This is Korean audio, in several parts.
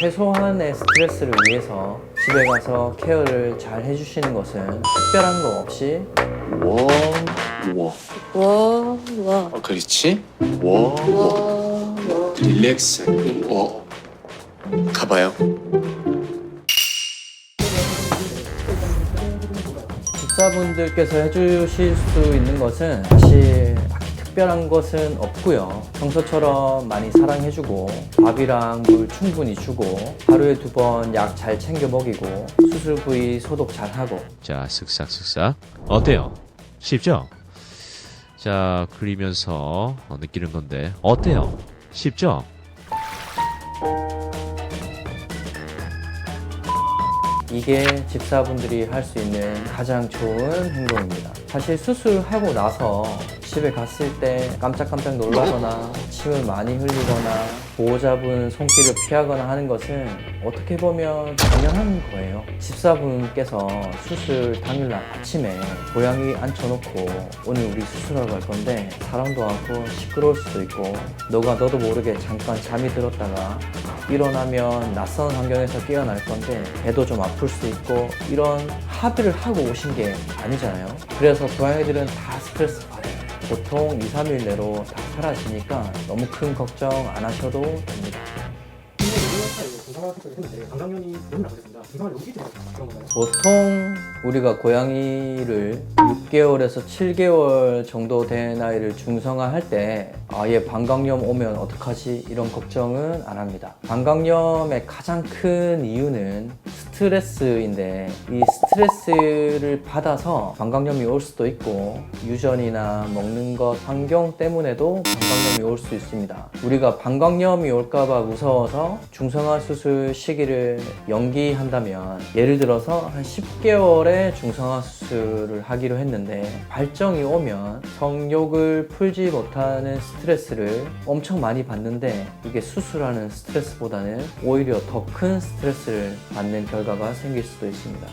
최소한의 스트레스를 위해서 집에 가서 케어를 잘 해주시는 것은 특별한 거 없이 워, 워. 와, 와, 어, 그렇지? 워, 워. 와, 와. 릴렉스. 워. 가봐요. 집사분들께서 해주실 수 있는 것은 사실 특별한 것은 없고요. 평소처럼 많이 사랑해주고 밥이랑 물 충분히 주고 하루에 두 번 약 잘 챙겨 먹이고 수술 부위 소독 잘 하고 자, 쓱싹쓱싹. 어때요? 쉽죠? 자, 그리면서 어, 느끼는 건데, 어때요? 쉽죠? 이게 집사분들이 할 수 있는 가장 좋은 행동입니다. 사실 수술하고 나서 집에 갔을 때 깜짝깜짝 놀라거나 침을 많이 흘리거나 보호자분 손길을 피하거나 하는 것은 어떻게 보면 당연한 거예요. 집사분께서 수술 당일날 아침에 고양이 앉혀놓고 오늘 우리 수술하러 갈 건데 사람도 많고 시끄러울 수도 있고 너가 너도 모르게 잠깐 잠이 들었다가 일어나면 낯선 환경에서 깨어날 건데 배도 좀 아플 수 있고 이런 합의를 하고 오신 게 아니잖아요. 그래서 고양이들은 다 스트레스 받아요. 보통 2, 3일 내로 다 사라지니까 너무 큰 걱정 안 하셔도 됩니다. 건가요? 보통 우리가 고양이를 6개월에서 7개월 정도 된 아이를 중성화할 때 아얘 방광염 오면 어떡하지 이런 걱정은 안 합니다. 방광염의 가장 큰 이유는 스트레스인데 이 스트레스를 받아서 방광염이 올 수도 있고 유전이나 먹는 것 환경 때문에도 방광염이 올 수 있습니다. 우리가 방광염이 올까봐 무서워서 중성화 수술 시기를 연기한다면 예를 들어서 한 10개월에 중성화 수술을 하기로 했는데 발정이 오면 성욕을 풀지 못하는 스트레스를 엄청 많이 받는데 이게 수술하는 스트레스보다는 오히려 더 큰 스트레스를 받는 결과 가 생길 수도 있습니다.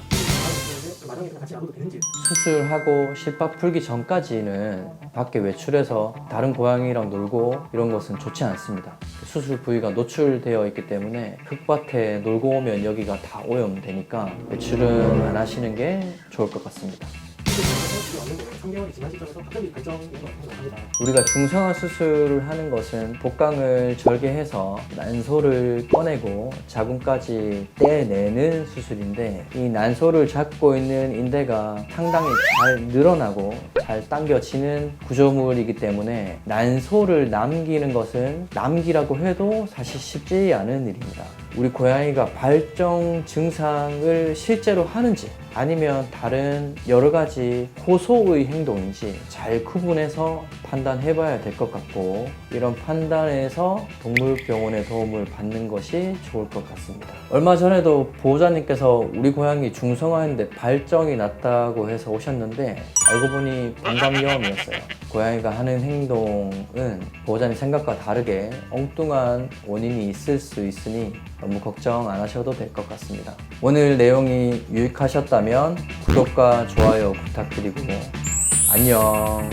수술하고 실밥 풀기 전까지는 밖에 외출해서 다른 고양이랑 놀고 이런 것은 좋지 않습니다. 수술 부위가 노출되어 있기 때문에 흙밭에 놀고 오면 여기가 다 오염되니까 외출은 안 하시는 게 좋을 것 같습니다. 없는 거예요. 3개월이 지난 시점에서 갑자기 발정이 합니다. 우리가 중성화 수술을 하는 것은 복강을 절개해서 난소를 꺼내고 자궁까지 떼내는 수술인데 이 난소를 잡고 있는 인대가 상당히 잘 늘어나고 잘 당겨지는 구조물이기 때문에 난소를 남기는 것은 남기라고 해도 사실 쉽지 않은 일입니다. 우리 고양이가 발정 증상을 실제로 하는지 아니면 다른 여러 가지 호소의 행동인지 잘 구분해서 판단해 봐야 될 것 같고 이런 판단에서 동물병원의 도움을 받는 것이 좋을 것 같습니다. 얼마 전에도 보호자님께서 우리 고양이 중성화했는데 발정이 났다고 해서 오셨는데 알고 보니 방광염이었어요. 고양이가 하는 행동은 보호자님 생각과 다르게 엉뚱한 원인이 있을 수 있으니 너무 걱정 안 하셔도 될 것 같습니다. 오늘 내용이 유익하셨다면 구독과 좋아요 부탁드리고 안녕.